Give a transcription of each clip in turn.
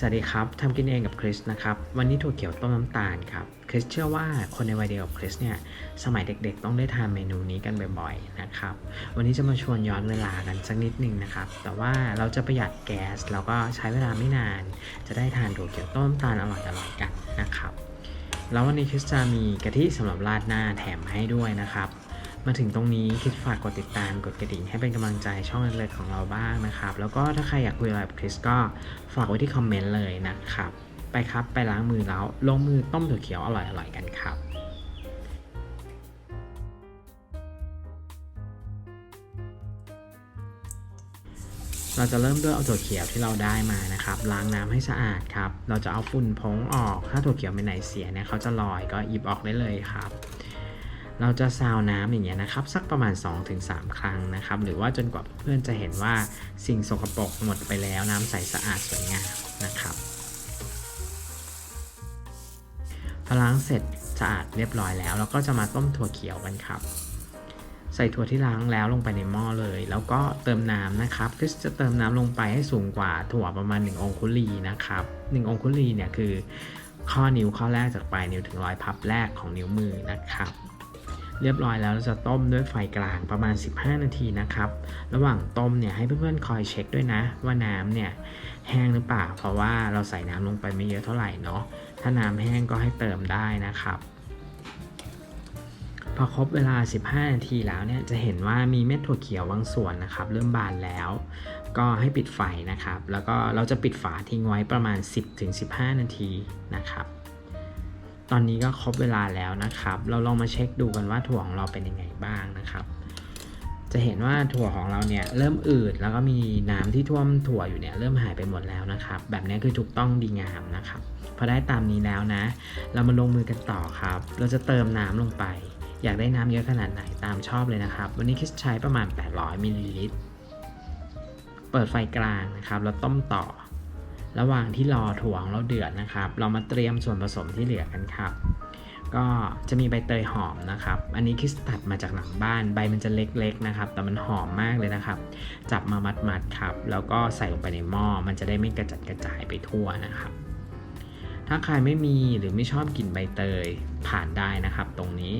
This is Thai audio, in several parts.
สวัสดีครับ ทำกินเองกับคริสนะครับ วันนี้ถั่วเขียวต้มน้ำตาลครับ คริสเชื่อว่าคนในวัยเดียวกับคริสเนี่ย สมัยเด็กๆ ต้องได้ทานเมนูนี้กันบ่อยๆ นะครับ วันนี้จะมาชวนย้อนเวลากันสักนิดหนึ่งนะครับ แต่ว่าเราจะประหยัดแก๊ส แล้วก็ใช้เวลาไม่นาน จะได้ทานถั่วเขียวต้มน้ำตาลอร่อยๆกันนะครับ แล้ววันนี้คริสจะมีกะทิสำหรับราดหน้าแถมให้ด้วยนะครับ มาถึงตรงนี้คริสฝากกดติดตามกดกระดิ่งให้เป็นกำลังใจช่องเล็กๆของเราบ้างนะครับ แล้วก็ถ้าใครอยากคุยอะไรกับคริสก็ฝากไว้ที่คอมเมนต์เลยนะครับ ไปครับไปล้างมือแล้วลงมือต้มถั่วเขียวอร่อยๆกันครับเราจะเริ่มด้วยเอาถั่วเขียวที่เราได้มานะครับ ล้างน้ำให้สะอาดครับ เราจะเอาฝุ่นผงออก ถ้าถั่วเขียวไปไหนเสียเนี่ยเขาจะลอยก็หยิบออกได้เลยครับ เราจะซาวน้ำอย่างเงี้ยนะครับ สักประมาณ 2-3 ครั้งนะครับ หรือว่าจนกว่าเพื่อนจะเห็นว่าสิ่งสกปรกหมดไปแล้วน้ำใสสะอาดสวยงามนะครับพอล้างเสร็จสะอาดเรียบร้อยแล้ว เราก็จะมาต้มถั่วเขียวกันครับ ใส่ถั่วที่ล้างแล้วลงไปในหม้อเลย แล้วก็เติมน้ำนะครับคริสจะเติมน้ำลงไปให้สูงกว่าถั่วประมาณ 1 องคุลีนะครับ1องคุลีเนี่ยคือข้อนิ้วข้อแรกจากปลายนิ้วถึงรอยพับแรกของนิ้วมือนะครับ เรียบร้อยแล้วเราจะต้มด้วยไฟกลางประมาณ 15 นาทีนะครับ ระหว่างต้มเนี่ยให้เพื่อนๆคอยเช็คด้วยนะ ว่าน้ำเนี่ยแห้งหรือเปล่า เพราะว่าเราใส่น้ำลงไปไม่เยอะเท่าไหร่เนาะ ถ้าน้ำแห้งก็ให้เติมได้นะครับพอครบเวลา 15 นาทีแล้วเนี่ยจะเห็นว่ามีเม็ดถั่วเขียวบางส่วนนะครับ เริ่มบานแล้ว ก็ให้ปิดไฟนะครับ แล้วก็เราจะปิดฝาทิ้งไว้ประมาณ 10-15 นาทีนะครับ ตอนนี้ก็ครบเวลาแล้วนะครับ เราลองมาเช็คดูกันว่าถั่วของเราเป็นยังไงบ้างนะครับ จะเห็นว่าถั่วของเราเนี่ยเริ่มอืดแล้วก็มีน้ำที่ท่วมถั่วอยู่เนี่ยเริ่มหายไปหมดแล้วนะครับ แบบนี้คือถูกต้องดีงามนะครับ พอได้ตามนี้แล้วนะ เรามาลงมือกันต่อครับ เราจะเติมน้ำลงไป อยากได้น้ำเยอะขนาดไหนตามชอบเลยนะครับ วันนี้คิดใช้ประมาณ 800มิลลิลิตร เปิดไฟกลางนะครับ แล้วต้มต่อ ระหว่างที่รอถั่วของเราเดือดนะครับ เรามาเตรียมส่วนผสมที่เหลือกันครับ ก็จะมีใบเตยหอมนะครับ อันนี้คิสตัดมาจากหลังบ้าน ใบมันจะเล็กๆนะครับ แต่มันหอมมากเลยนะครับ จับมามัดๆครับ แล้วก็ใส่ลงไปในหม้อ มันจะได้ไม่กระจัดกระจายไปทั่วนะครับ ถ้าใครไม่มีหรือไม่ชอบกลิ่นใบเตยผ่านได้นะครับ ตรงนี้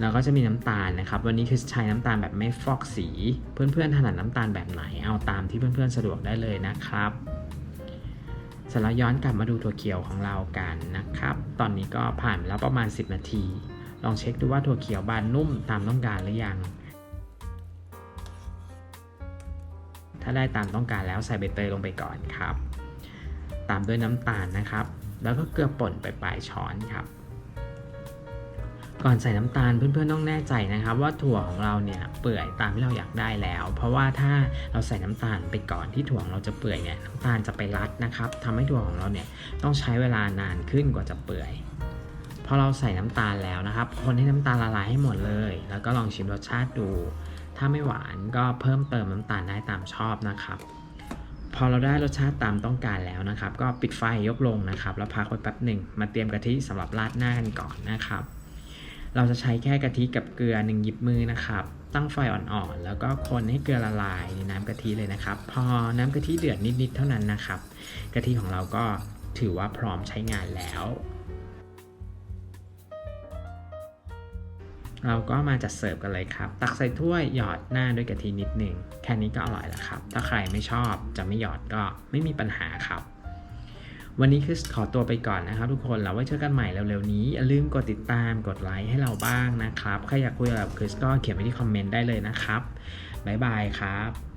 แล้วก็จะมีน้ำตาลนะครับ วันนี้คือใช้น้ำตาลแบบไม่ฟอกสี เพื่อนๆถนัดน้ำตาลแบบไหนเอาตามที่เพื่อนๆสะดวกได้เลยนะครับเสร็จแล้วย้อนกลับมาดูถั่วเขียวของเรากันนะครับ ตอนนี้ก็ผ่านแล้วประมาณ 10 นาที ลองเช็คดูว่าถั่วเขียวบานนุ่มตามต้องการหรือยัง ถ้าได้ตามต้องการแล้วใส่ใบเตยลงไปก่อนครับ ตามด้วยน้ำตาลนะครับ แล้วก็เกลือป่นไปปลายช้อนครับ ก่อนใส่น้ำตาลเพื่อนๆต้องแน่ใจนะครับ ว่าถั่วของเราเนี่ยเปื่อยตามที่เราอยากได้แล้ว เพราะว่าถ้าเราใส่น้ำตาลไปก่อนที่ถั่วเราจะเปื่อยเนี่ยน้ำตาลจะไปรัดนะครับทำให้ถั่วของเราเนี่ยต้องใช้เวลานานขึ้นกว่าจะเปื่อยพอเราใส่น้ำตาลแล้วนะครับ คนให้น้ำตาลละลายให้หมดเลย แล้วก็ลองชิมรสชาติดู ถ้าไม่หวานก็เพิ่มเติมน้ำตาลได้ตามชอบนะครับ พอเราได้รสชาติตามต้องการแล้วนะครับ ก็ปิดไฟยกลงนะครับ แล้วพักไว้แป๊บหนึ่งมาเตรียมกะทิสำหรับราดหน้ากันก่อนนะครับ เราจะใช้แค่กะทิกับเกลือหนึ่งหยิบมือนะครับ ตั้งไฟอ่อนๆ แล้วก็คนให้เกลือละลายในน้ำกะทิเลยนะครับ พอน้ำกะทิเดือดนิดๆ เท่านั้นนะครับ กะทิของเราก็ถือว่าพร้อมใช้งานแล้ว เราก็มาจัดเสิร์ฟกันเลยครับ ตักใส่ถ้วยหยอดหน้าด้วยกะทินิดหนึ่ง แค่นี้ก็อร่อยแล้วครับ ถ้าใครไม่ชอบจะไม่หยอดก็ไม่มีปัญหาครับ วันนี้คริสขอตัวไปก่อนนะครับ ทุกคนเราไว้เจอกันใหม่เร็วๆนี้อย่าลืมกดติดตามกดไลค์ให้เราบ้างนะครับใครอยากคุยกับคริสก็เขียนไว้ที่คอมเมนต์ได้เลยนะครับบ๊ายบายครับ